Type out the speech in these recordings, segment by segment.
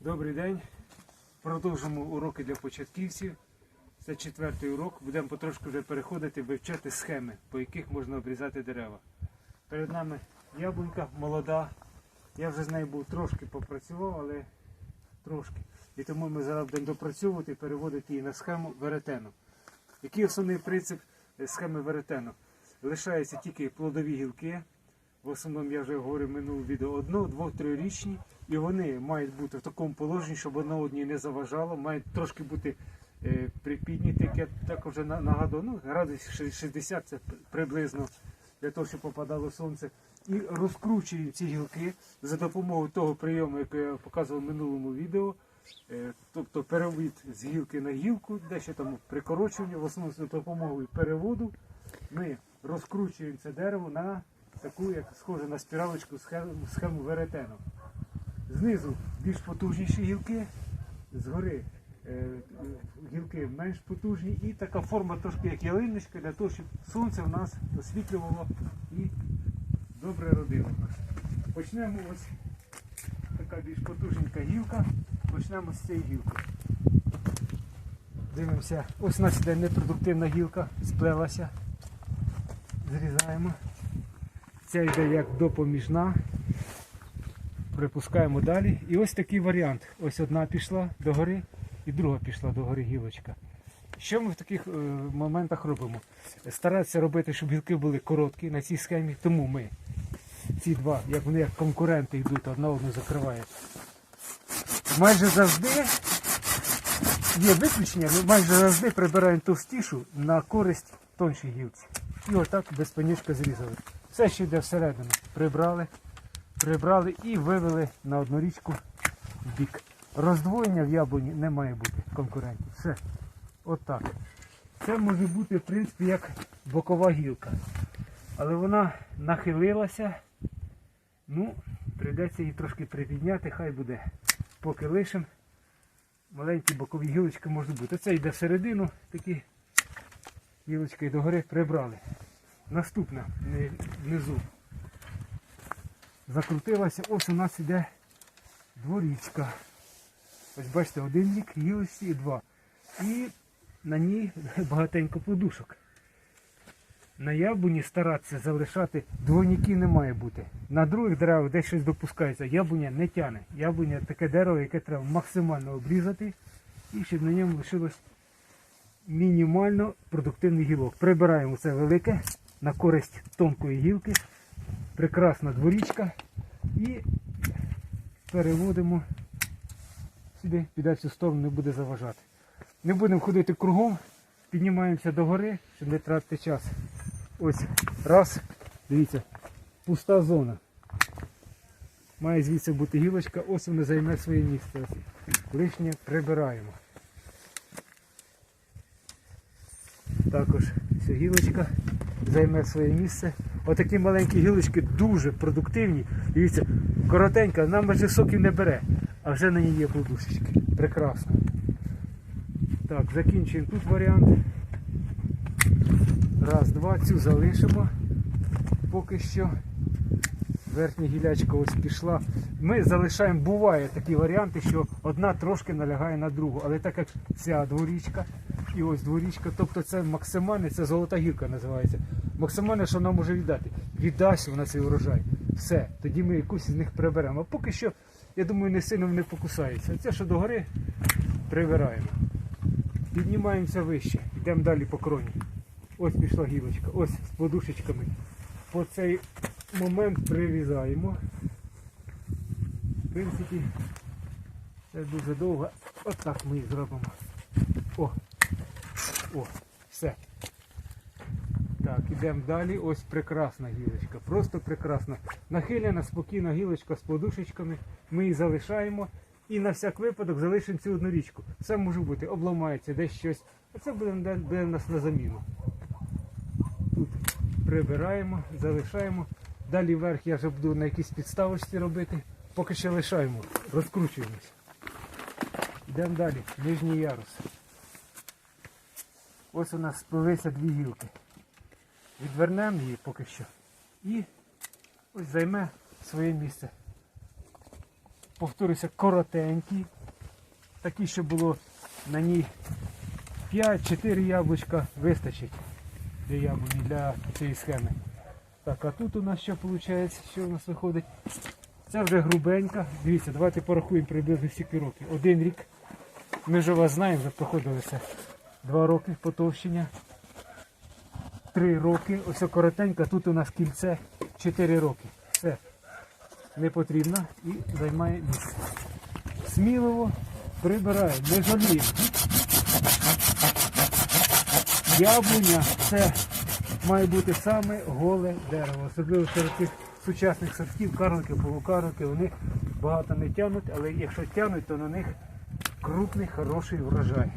Добрий день. Продовжимо уроки для початківців. Це четвертий урок. Будемо потрошку вже переходити, вивчати схеми, по яких можна обрізати дерева. Перед нами яблунька молода. Я вже з нею був трошки попрацював, але трошки. І тому ми зараз будемо допрацьовувати і переводити її на схему веретену. Який основний принцип е, схеми веретену? Лишаються тільки плодові гілки. В основному я вже говорив в минулому відео одно, двох, трирічні, і вони мають бути в такому положенні, щоб одна одній не заважало, мають трошки бути е, припідняті, як я також вже на- нагадував, ну, градус 60 це приблизно для того, щоб попадало сонце. І розкручуємо ці гілки за допомогою того прийому, який я показував в минулому відео. Е, Тобто перевід з гілки на гілку, дещо там прикорочування, в основному за допомогою переводу ми розкручуємо це дерево на таку, як схоже на спіралочку схему, схему веретену. Знизу більш потужніші гілки, згори е, гілки менш потужні і така форма трошки як ялиночка для того, щоб сонце в нас освітлювало і добре родило нас. Почнемо ось така більш потужненька гілка. Почнемо з цієї гілки. Дивимося, ось у нас іде непродуктивна гілка, сплелася. Зрізаємо. Ця йде як допоміжна. Припускаємо далі. І ось такий варіант. Ось одна пішла догори і друга пішла догори гілочка. Що ми в таких е, моментах робимо? Старатися робити, щоб гілки були короткі на цій схемі, тому ми ці два, як вони як конкуренти йдуть, одна одну закриває. Майже завжди є виключення, ми майже завжди прибираємо товстішу на користь тоншій гілці. І отак без панічка зрізали. Все, що йде всередину, прибрали, прибрали і вивели на одну річку в бік. Роздвоєння в яблуні не має бути конкурентів. Все. Отак. Це може бути, в принципі, як бокова гілка. Але вона нахилилася. Ну, прийдеться її трошки припідняти, хай буде. Поки лишим. Маленькі бокові гілочки можуть бути. Це йде всередину, такі гілочки догори прибрали. Наступна внизу. Закрутилася, ось у нас іде дворічка. Ось бачите, один рік гілочці і два. І на ній багатенько подушок. На яблуні старатися залишати двойники не має бути. На других деревах десь щось допускається. Яблуня не тяне. Яблуня таке дерево, яке треба максимально обрізати, і щоб на ньому лишилось мінімально продуктивний гілок. Прибираємо це велике на користь тонкої гілки. Прекрасна дворічка. І переводимо сюди, піде в цю сторону, не буде заважати. Не будемо ходити кругом, піднімаємося до гори, щоб не тратити час. Ось раз, дивіться, пуста зона. Має звідси бути гілочка, ось вона займе своє місце. Лишнє прибираємо. Також ця гілочка займе своє місце. Отакі маленькі гілочки дуже продуктивні. Дивіться, коротенька, нам майже соків не бере, а вже на ній є подушечки. Прекрасно. Так, закінчуємо тут варіант. Раз, два, цю залишимо поки що. Верхня гілячка ось пішла. Ми залишаємо, буває такі варіанти, що одна трошки налягає на другу. Але так як ця дворічка і ось дворічка, тобто це максимальне, це золота гілка називається. Максимальне, що нам може віддати. Віддасть вона цей урожай. Все, тоді ми якусь з них приберемо. А поки що, я думаю, не сильно вони покусаються. Це що догори прибираємо. Піднімаємося вище, йдемо далі по кроні. Ось пішла гілочка, ось з подушечками. По цей момент прирізаємо. В принципі, це дуже довго. Отак ми і зробимо. О! О, все. Так, ідемо далі. Ось прекрасна гілочка. Просто прекрасна. Нахилена, спокійна гілочка з подушечками. Ми її залишаємо. І на всяк випадок залишимо цю одну річку. Все може бути, обламається десь щось. А це буде, буде в нас на заміну. Тут прибираємо, залишаємо. Далі вверх я вже буду на якійсь підставочці робити. Поки що лишаємо, розкручуємось. Йдемо далі, нижній ярус. Ось у нас сплелися дві гілки. Відвернемо її поки що. І ось займе своє місце. повторюся, коротенький. Такий, що було на ній 5-4 яблучка вистачить для яблуні, для цієї схеми. Так, а тут у нас що виходить, що у нас виходить? Це вже грубенька. Дивіться, давайте порахуємо приблизно скільки років. Один рік. Ми вже вас знаємо, вже проходили це. Два роки потовщення. Три роки. Ось коротенька, тут у нас кільце 4 роки. Все. Не потрібно і займає місце. Сміливо прибираємо, не жаліємо. Яблуня це має бути саме голе дерево. Особливо серед тих сучасних сортів, карлики, полукарлики, вони багато не тягнуть, але якщо тягнуть, то на них крупний, хороший врожай.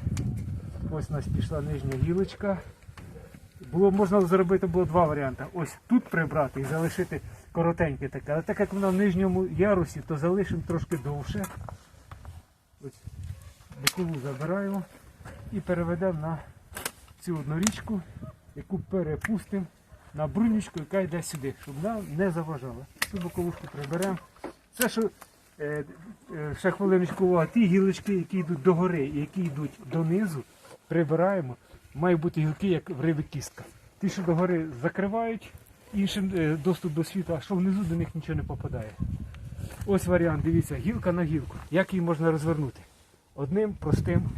Ось у нас пішла нижня гілочка. Було можна зробити було два варіанти. Ось тут прибрати і залишити коротеньке таке. Але так як вона в нижньому ярусі, то залишимо трошки довше. Ось бокову забираємо і переведемо на цю одну річку, яку перепустимо на брунічку, яка йде сюди, щоб нам не заважала. Цю боковушку приберемо. Це що е, е, ще хвилиночку увага, ті гілочки, які йдуть догори і які йдуть донизу, прибираємо. Мають бути гілки, як в риби кістка. Ті, що догори закривають іншим е, доступ до світла, а що внизу до них нічого не попадає. Ось варіант, дивіться, гілка на гілку. Як її можна розвернути? Одним простим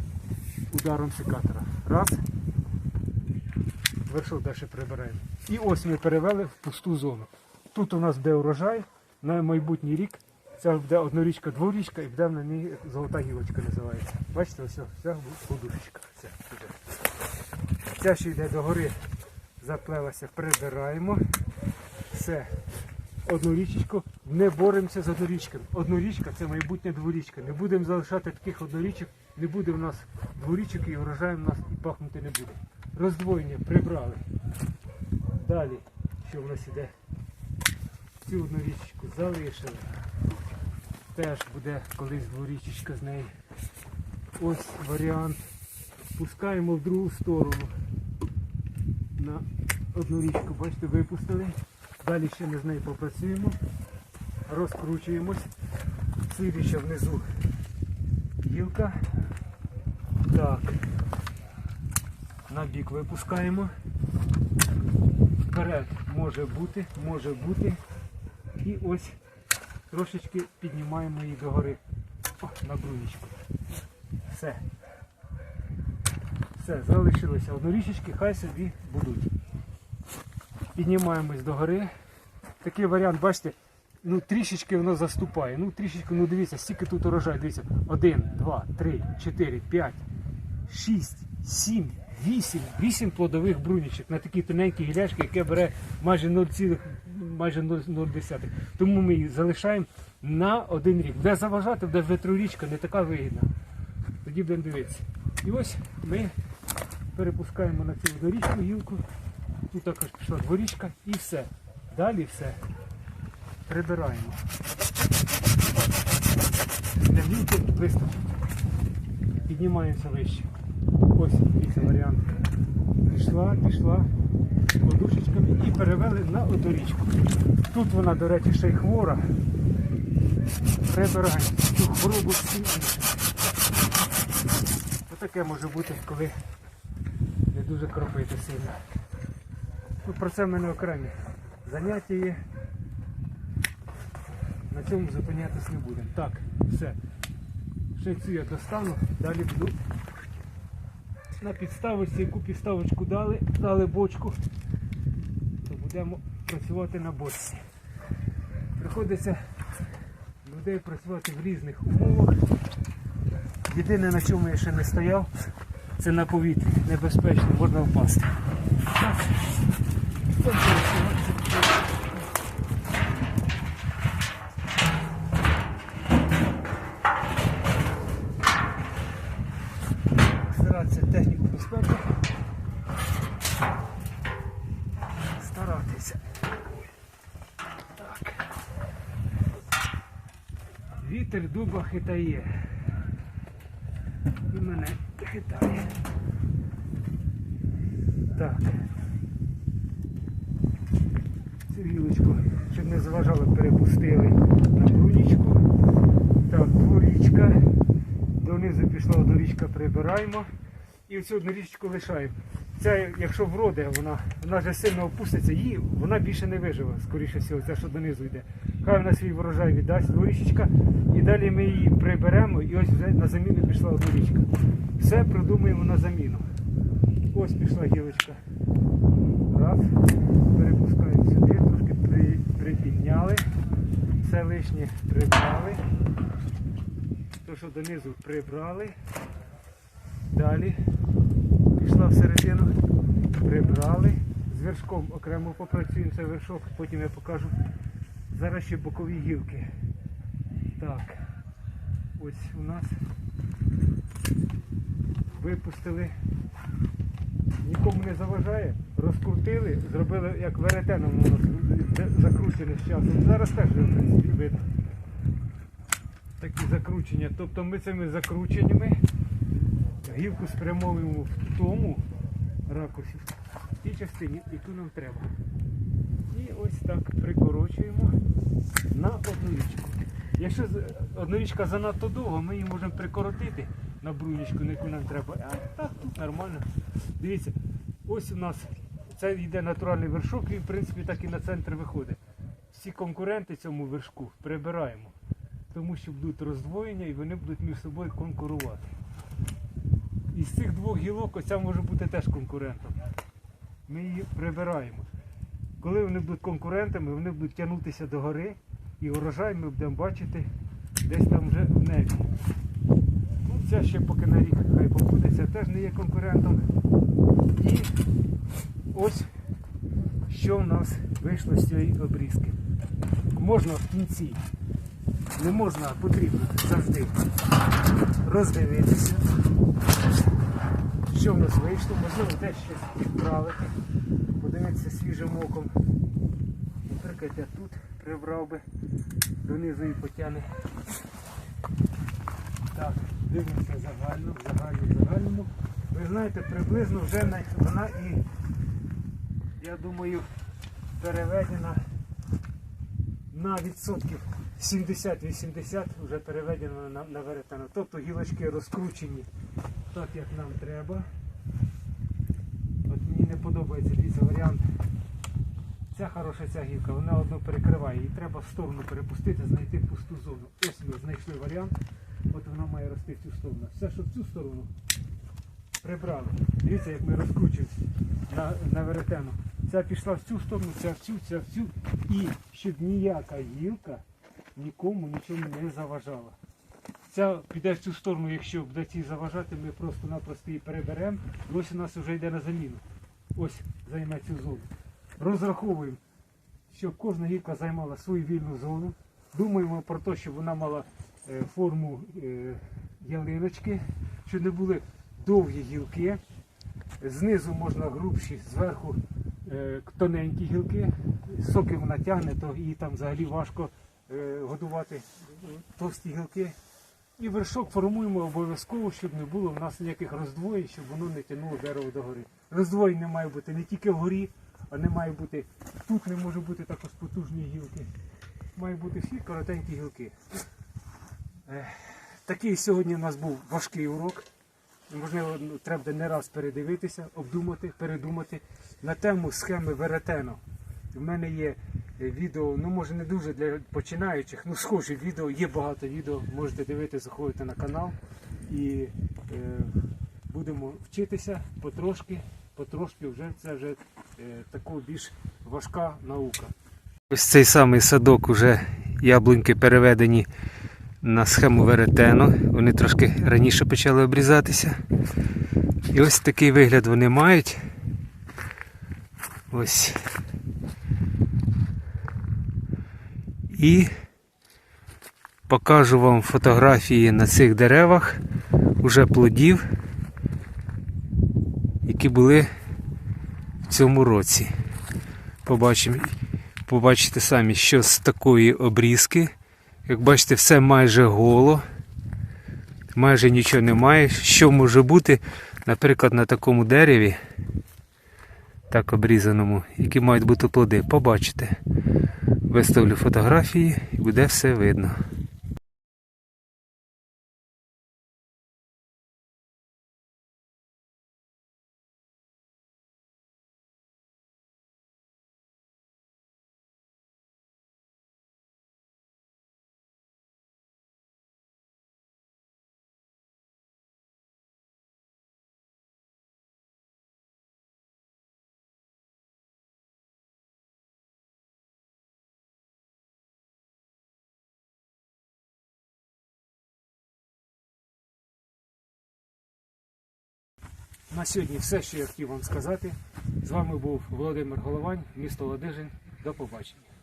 ударом секатора. Раз. Вершок далі прибираємо. І ось ми перевели в пусту зону. Тут у нас буде урожай на майбутній рік. Це буде однорічка, дворічка і буде на ній золота гілочка називається. Бачите, ось ця подушечка. Це. Ця ще йде догори, заплелася, прибираємо. Все. Одну річечку. Не боремося з однорічками. Однорічка це майбутня дворічка. Не будемо залишати таких однорічок, не буде в нас дворічок і урожай в нас і пахнути не буде. Роздвоєння прибрали. Далі, що в нас іде? Цю одну річечку залишили. Теж буде колись дворічечка з неї. Ось варіант. Пускаємо в другу сторону. На одну річку, бачите, випустили. Далі ще ми з нею попрацюємо. Розкручуємось. Слідуюча внизу гілка. Так. На бік випускаємо. Вперед може бути, може бути. І ось трошечки піднімаємо її догори. О, на брунічку. Все. Все, залишилося однорічечки, хай собі будуть. Піднімаємось догори. Такий варіант, бачите, ну трішечки воно заступає. Ну трішечки, ну дивіться, стільки тут урожай, дивіться. Один, два, три, чотири, п'ять, шість, сім, вісім, вісім плодових брунічок на такі тоненькі гіляшки, яке бере майже 0, майже 0,0. Тому ми їх залишаємо на один рік. Де заважати, де ветрорічка не така вигідна. Тоді будемо дивитися. І ось ми перепускаємо на цю доріжку гілку. Тут також пішла дворічка і все. Далі все прибираємо. Для гілки вистачить. Піднімаємося вище. Ось дивіться варіант. Пішла, пішла подушечками і перевели на одорічку. Тут вона, до речі, ще й хвора. Прибираємо цю хворобу всім іншим. Отаке може бути, коли дуже кропити сильно. Ну, про це в мене окремі заняття є. На цьому зупинятись не будемо. Так, все. Ще цю я достану, далі буду на підставочці, яку підставочку дали, дали бочку, то будемо працювати на бочці. Приходиться людей працювати в різних умовах. Єдине на чому я ще не стояв, це на повітрі. Небезпечно, можна впасти. Старатися техніку безпеки. Старатися. Вітер дуба хитає. Хитає. Так. Цю гілочку, щоб не заважало, перепустили на брунічку. Так, дворічка. Донизу пішла дорічка, прибираємо. І оцю одну річку лишаємо. Ця, якщо вроде, вона, вона вже сильно опуститься, її вона більше не виживе, скоріше всього, ця, що донизу йде. Хай вона свій врожай віддасть, дворічечка, і далі ми її приберемо, і ось вже на заміну пішла одна річка. Все придумуємо на заміну. Ось пішла гілочка. Раз. Перепускаємо сюди, трошки при, припідняли. Все лишнє прибрали. То, що донизу прибрали. Далі пішла всередину, прибрали. З вершком окремо попрацюємо, це вершок, потім я покажу. Зараз ще бокові гілки. Так, ось у нас випустили. Нікому не заважає, розкрутили, зробили як веретеном воно закручене з часом. Зараз теж видно. Такі закручення. Тобто ми цими закрученнями гілку спрямовуємо в тому ракурсі, в тій частині, яку нам треба. Ось так прикорочуємо на одну річку. Якщо одна річка занадто довго, ми її можемо прикоротити на брунічку, на яку нам треба. А так тут нормально. Дивіться, ось у нас це йде натуральний вершок, він в принципі так і на центр виходить. Всі конкуренти цьому вершку прибираємо, тому що будуть роздвоєння і вони будуть між собою конкурувати. Із цих двох гілок оця може бути теж конкурентом. Ми її прибираємо. Коли вони будуть конкурентами, вони будуть тягнутися до гори і урожай ми будемо бачити десь там вже в небі. Ну, ця ще поки на рік хай побуде, це теж не є конкурентом. І ось що в нас вийшло з цієї обрізки. Можна в кінці, не можна, а потрібно завжди роздивитися, що в нас вийшло, можливо десь щось підправити, подивитися свіжим оком. Наприклад, я тут прибрав би, донизу і потягне. Так, дивимося загально, в загальному. Ви знаєте, приблизно вже вона і, я думаю, переведена на відсотків 70-80 вже переведено на, на веретено. Тобто гілочки розкручені так, як нам треба. Подобається дивіться варіант. Ця хороша ця гілка, вона одну перекриває. Її треба в сторону перепустити, знайти пусту зону. Ось ми знайшли варіант. От вона має рости в цю сторону. Все, що в цю сторону прибрали. Дивіться, як ми розкручуємося на, на веретену. Ця пішла в цю сторону, ця в цю, ця в цю. І щоб ніяка гілка нікому нічому не заважала. Ця піде в цю сторону, якщо буде цій заважати, ми просто-напросто її переберемо. Ось у нас вже йде на заміну. Ось займе цю зону. Розраховуємо, щоб кожна гілка займала свою вільну зону. Думаємо про те, щоб вона мала е, форму е, ялиночки, щоб не були довгі гілки. Знизу можна грубші, зверху е, тоненькі гілки. Соки вона тягне, то її там взагалі важко годувати товсті гілки. І вершок формуємо обов'язково, щоб не було в нас ніяких роздвоєнь, щоб воно не тягнуло дерево догори. Роздвоєнь не має бути не тільки вгорі, а не має бути. Тут не може бути також потужні гілки. Має бути всі коротенькі гілки. Такий сьогодні у нас був важкий урок. Можливо, треба не раз передивитися, обдумати, передумати на тему схеми веретено. У мене є відео, ну може не дуже для починаючих, ну схожі відео, є багато відео, можете дивитися, заходити на канал і е, будемо вчитися потрошки, потрошки вже це вже е, така більш важка наука. Ось цей самий садок уже яблуньки переведені на схему веретено. Вони трошки раніше почали обрізатися. І ось такий вигляд вони мають. Ось. І покажу вам фотографії на цих деревах уже плодів, які були в цьому році. Побачимо, побачите самі, що з такої обрізки. Як бачите, все майже голо, майже нічого немає. Що може бути, наприклад, на такому дереві, так обрізаному, які мають бути плоди, побачите. Виставлю фотографії і буде все видно. На сьогодні все, що я хотів вам сказати. З вами був Володимир Головань, місто Ладижин. До побачення.